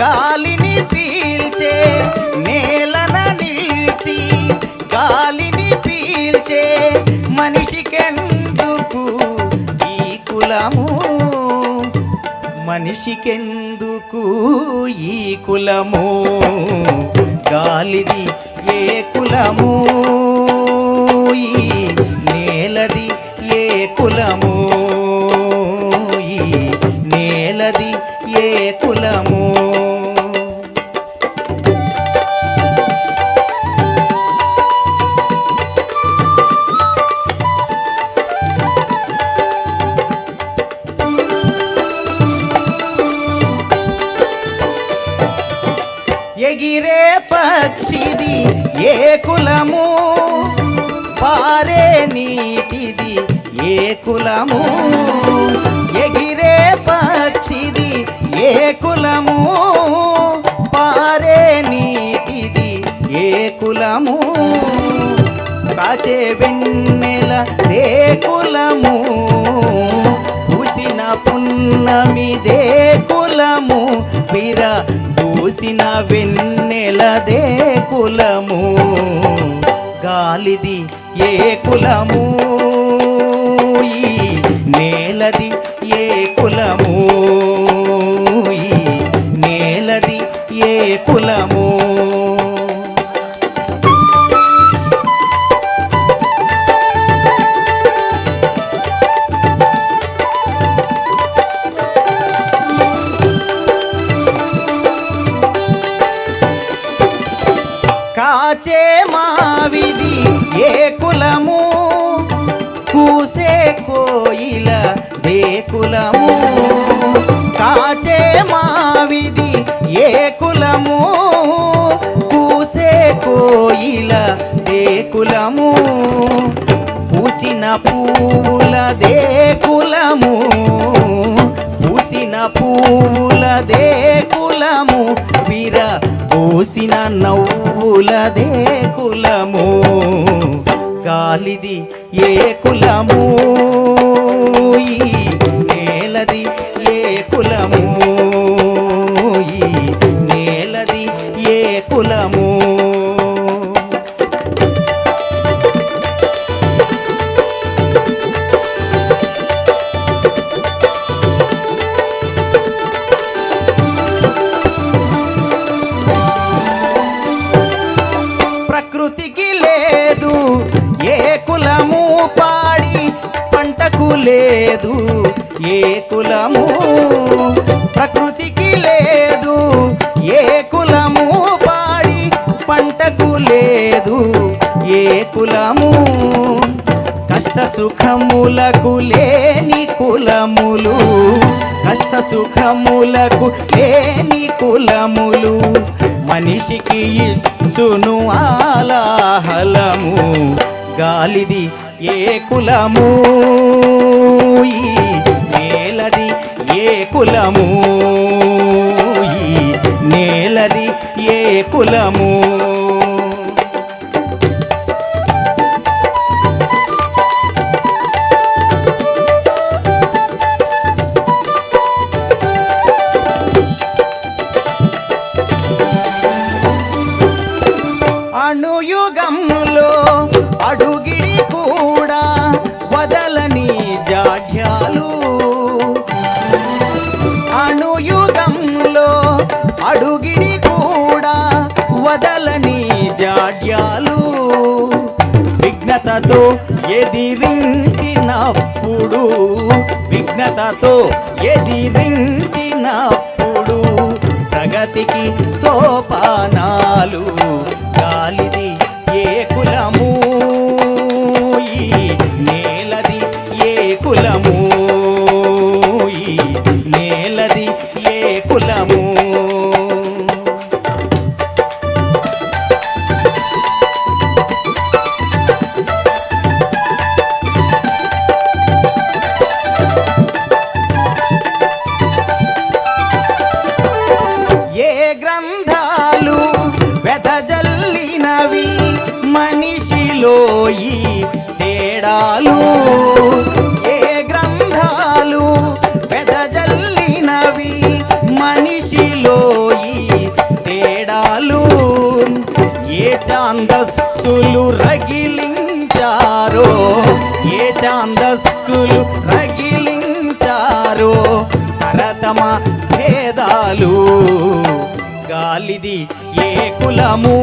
గాలిని పీల్చే నేలన నిలిచి గాలిని పీల్చే మనిషికెందుకు ఈ కులము? మనిషికెందుకు ఈ కులము? గాలిది ఏ కులము? ఎగిరే పక్షిది ఏ కులము? పారే నీటిది ఏ కులము? ఎగిరే పక్షిది ఏ కులము? పారే నీటిది ఏ కులము? కాచే వెన్నెల దే కులము? పున్నమిదే పున్నమి దే కులము విర పూసిన వెన్నెలదే కులము. గాలిది ఏ కులము? ఈ నేలది ఏ కులము? కాచే మావిది ఏ కులము? కూసే కోయిల ఏ కులము? కాచే మావిది ఏ కులము? కూసే కోయిల ఏ కులము? పూచిన పూల దే కులము? పూసిన పూల దే కులము? వీర పూసిన నవ్వులదే కులము గాలిది ఏ కులము? ఈ లేదు ఏ కులము? ప్రకృతికి లేదు ఏ కులము? పాడి పంటకు లేదు ఏ కులము? కష్ట సుఖములకు లేని కులములు కష్ట సుఖములకు లేని కులములు మనిషికి ఇచ్చును ఆలాహలము గాలిది ఏ కులము? ఈ నేలది ఏ కులము? ఈ నేలది ఏ కులము? అణుయుగంలో అణుయుగంలో అడుగిడి కూడా వదలని జాడ్యాలు. విఘ్నతతో ఎదిరించినప్పుడు విఘ్నతతో ఎదిరించినప్పుడు ప్రగతికి సోపానాలు గాలిది లోయి ఈ తేడాలు ఏ గ్రంథాలు పెదజల్లినవి? మనిషిలో ఈ తేడాలు ఏ చాందస్సులు రగిలించారో? ఏ చాందస్సులు రగిలించారో? తరతమ భేదాలు గాలిది ఏ కులము?